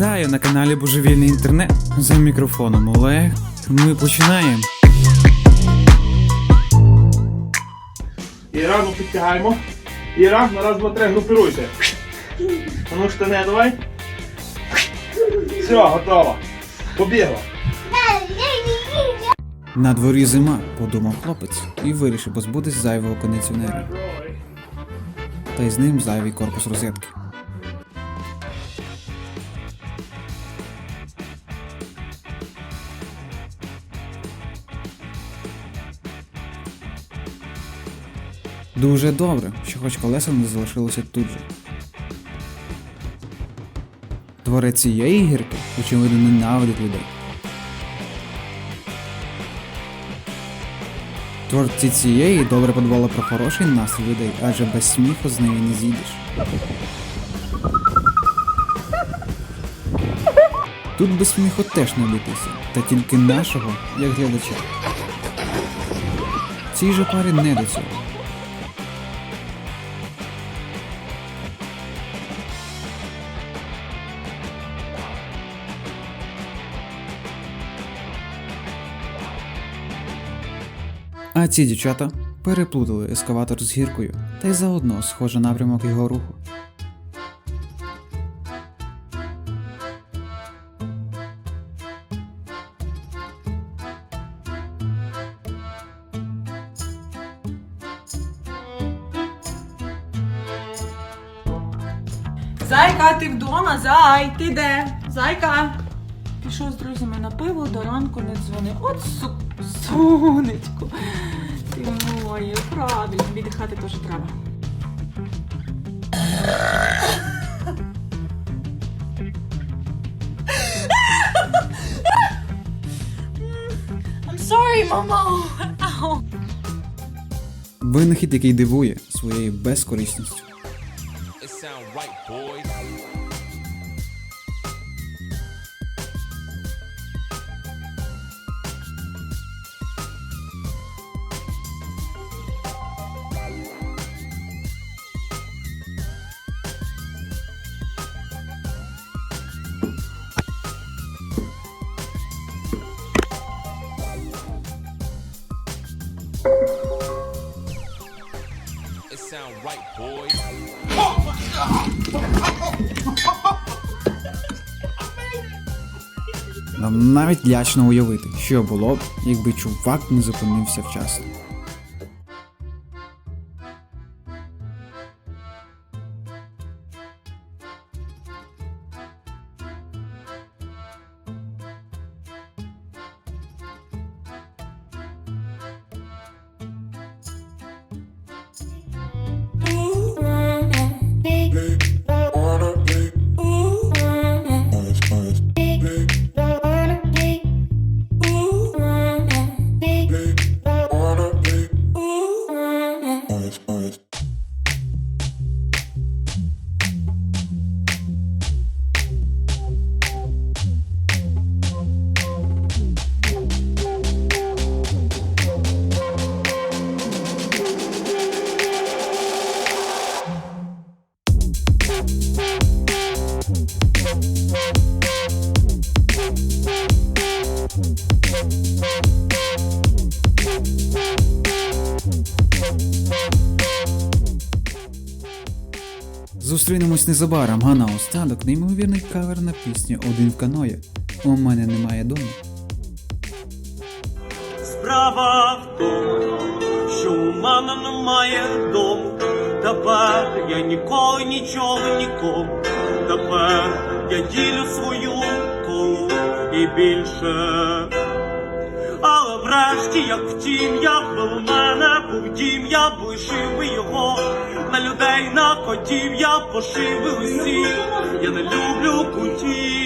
Вітаю на каналі Божевільний інтернет. За мікрофоном Олег. Ми починаємо. Іра, ну підтягаємо. Іра, на раз, два, три, групируйте. А Ну штани давай. Все, готово. Побігла. На дворі зима, подумав хлопець і вирішив позбутись зайвого кондиціонера. Та й з ним зайвий корпус розетки. Дуже добре, що хоч колеса не залишилося тут же. Творець цієї гірки, очевидно, ненавидить людей. Творці цієї добре подбали про хороший настрій людей, адже без сміху з неї не зійдеш. Тут без сміху теж не обійтися, та тільки нашого, як глядача. Цій же парі не до цього. А ці дівчата переплутали ескаватор з гіркою, та й заодно схоже напрямок його руху. Зайка, ти вдома? Зай, ти де? Зайка. Пішов з друзями на пиво, до ранку не дзвони. От су... сонечко. Ти моє, правильно, віддихати теж треба. I'm sorry, мамо. Винахід, який дивує своєю безкорисністю. It sound right, boys. It sound right, boys. Нам навіть лячно уявити, що було б, якби чувак не зупинився вчасно. Зустрінемось незабаром, а наостанок неймовірний кавер на пісню Один в каної. У мене немає дому. Справа в тому, що у мене немає дому. Тепер я ніколи нічого нікому. Тепер я ділю свою колу і більше. Але врешті, як втім, як би у мене був дім, я б лишив його Людей на котів я пошив усіх, я не люблю кутів.